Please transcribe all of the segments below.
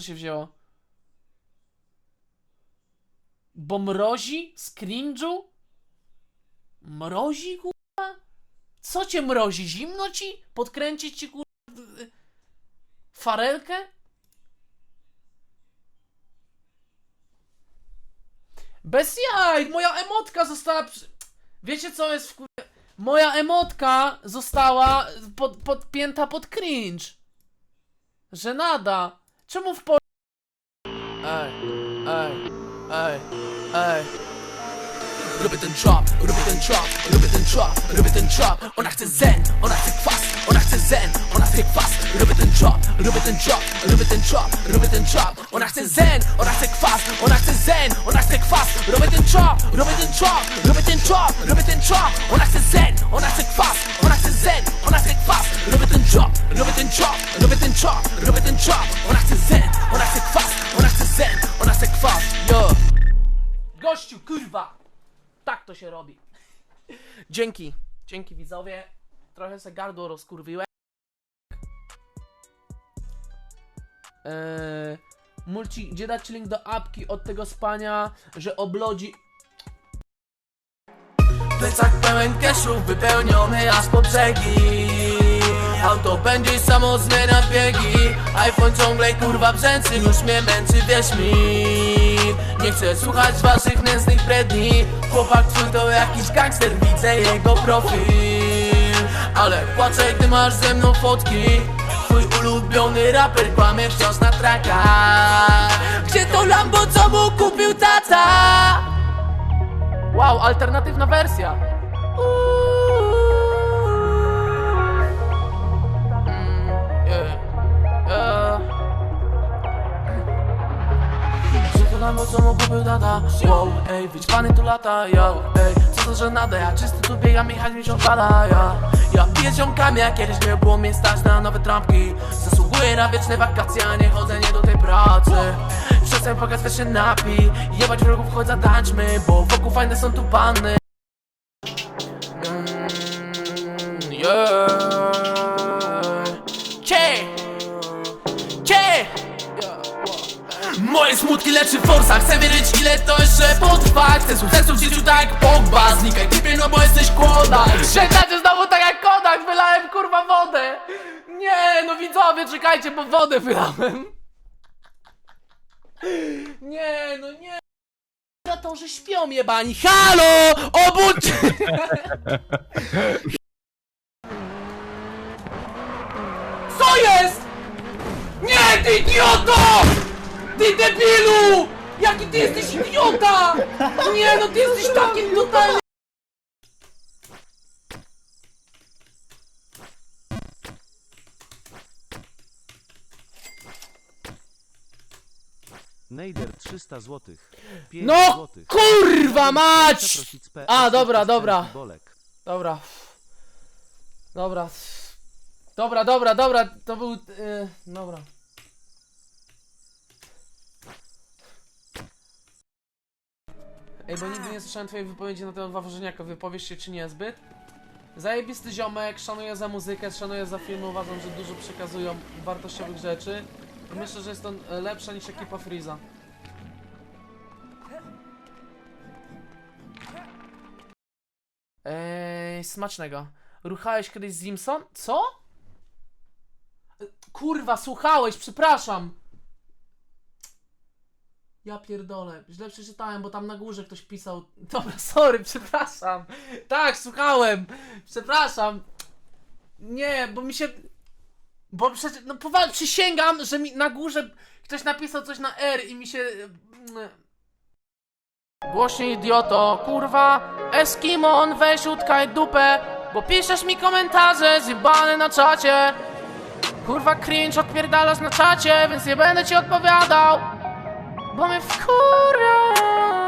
Co się wzięło? Bo mrozi? Z? Mrozi, kurwa? Co cię mrozi? Zimno ci? Podkręcić ci, kurwa, farelkę? Bez jaj! Moja emotka została... Przy... Wiecie co jest w kur... Moja emotka została pod, podpięta pod cringe. Żenada. Czemu w po... Ej, ej, ej, ej. Robię ten trap, robię ten trap, robię ten trap, robię ten trap Ona chce zen, ona chce kwas, ona chce zen, ona chce kwas Robię ten trap, robię ten trap, robię ten trap, robię ten trap Ona chce zen, ona chce kwas, ona chce zen, ona chce kwas Robię ten trap, robię ten trap, robię ten trap, robię ten trap Ona chce zen, ona chce kwas, ona chce zen, ona chce kwas Robię ten trap, robię ten trap, robię ten trap, robię ten trap Gościu, kurwa! Tak to się robi. Dzięki. Dzięki widzowie. Trochę se gardło rozkurwiłem. Eee, mulci, gdzie dać link do apki od tego spania, że oblodzi... Plecak pełen cashu, wypełniony aż po brzegi Auto będzie samo zmienia biegi iPhone ciągle kurwa brzęczy, już mnie męczy, wierz mi. Nie chcę słuchać waszych nędznych bredni Chłopak twój to jakiś gangster, widzę jego profil. Ale płaczę, gdy masz ze mną fotki. Twój ulubiony raper kłamie wciąż na trakach Gdzie to Lambo, co mu kupił tata? Wow, alternatywna wersja. Przekonam tata Wow, ej, wyćpany tu lata, yo, ej. Co to, że nada, ja czysty tu biegam i mi się odpada, ja Ja piję ziomkami, a kiedyś nie było mnie stać na nowe trampki. Zasługuję na wieczne wakacje, a nie chodzenie do tej pracy. Przestań pokazać się napij Jebać wrogów, chodź zatańczmy Bo wokół fajne są tu panny. Mm, yeah. Smutki leczy forsa Chcę wiedzieć ile to jeszcze potrwa Chcę sukcesu w życiu tak jak Pogba Znikaj typie no bo jesteś kłoda Czekajcie znowu tak jak Kodak, wylałem kurwa wodę! Nie, no widzowie, czekajcie, bo wodę wylałem! Nie, no nie! Na to, że śpią jebani! HALO! Obudź! Co jest? Nie, ty idioto! Ty debilu! Jaki ty jesteś idiota! Nie, no ty jesteś takim totalnie... Nejder 300 zł. No kurwa mać! A, dobra, dobra. Dobra. Dobra. Dobra, dobra, dobra, to był... Yy, dobra. Ej, bo nigdy nie słyszałem twojej wypowiedzi na temat Waworzeniaka. Wypowiesz się czy nie zbyt? Zajebisty ziomek, szanuję za muzykę, szanuję za filmy, uważam, że dużo przekazują wartościowych rzeczy. Myślę, że jest on lepsza niż ekipa Freeza. Eee, smacznego. Ruchałeś kiedyś z Zimson? Co? Kurwa, słuchałeś, przepraszam. Ja pierdolę, źle przeczytałem, bo tam na górze ktoś pisał. Dobra, sorry, przepraszam. Tak, słuchałem. Przepraszam. Nie, bo mi się. Bo przecież, no powa- przysięgam, że mi na górze ktoś napisał coś na R i mi się. Głośniej idioto, kurwa Eskimon, weź utkaj dupę Bo piszesz mi komentarze zjebane na czacie Kurwa cringe odpierdalasz na czacie Więc nie będę ci odpowiadał Bo mnie wkurzasz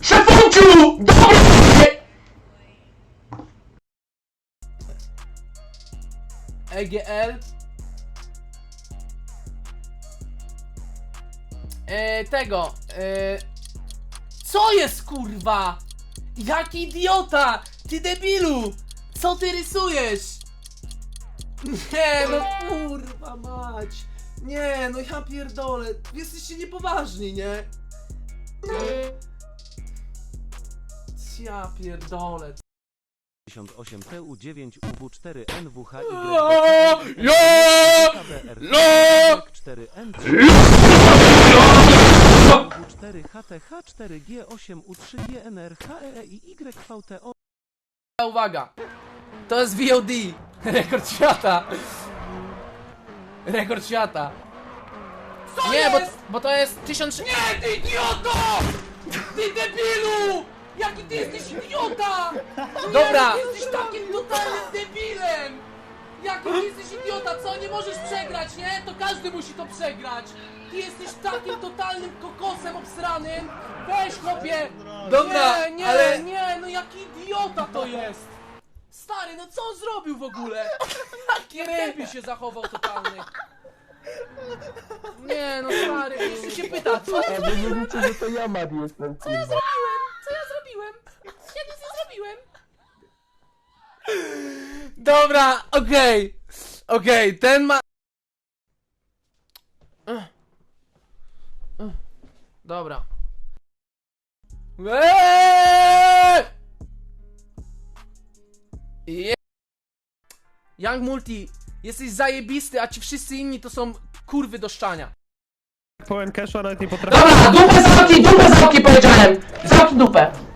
Szefunciu! EGL e, tego e, Co jest kurwa? Jaki idiota! Ty debilu! Co ty rysujesz? Nie no kurwa mać! Nie no ja pierdolę! Jesteście niepoważni, nie? Ja pierdolę. 58 TU9 UW4 NWH Ja! Ja! Ja! 4 N 4 HTH 4 G8 U3 GNR HE i YVTO Uwaga! To jest VOD! Rekord świata! Rekord świata! nie, bo, bo to jest 1000... Nie, ty idioto! Ty debilu! Jaki ty jesteś idiota! Dobra! Ty jesteś takim totalnym debilem! Jaki ty jesteś idiota, co? Nie możesz przegrać, nie? To każdy musi to przegrać! Ty jesteś takim totalnym kokosem obsranym! Weź chłopie! Dobra, nie, nie, ale- nie, no jaki idiota to jest! Stary, no co on zrobił w ogóle? Jaki ryby się zachował totalny! Nie no stary, jeszcze się pyta, co ja zrobiłem? że to ja Mad jestem, Co ja zrobiłem? Co ja zrobiłem? Ja nic nie zrobiłem! Dobra, okej, okej, ten ma... Ech. Ech. Dobra. Eee! Je... Young Multi, jesteś zajebisty, a ci wszyscy inni to są kurwy do szczania. Pełen cashu, a nawet nie potrafię. Dobra, dupę zamknij, dupę zamknij powiedziałem! Zamknij dupę!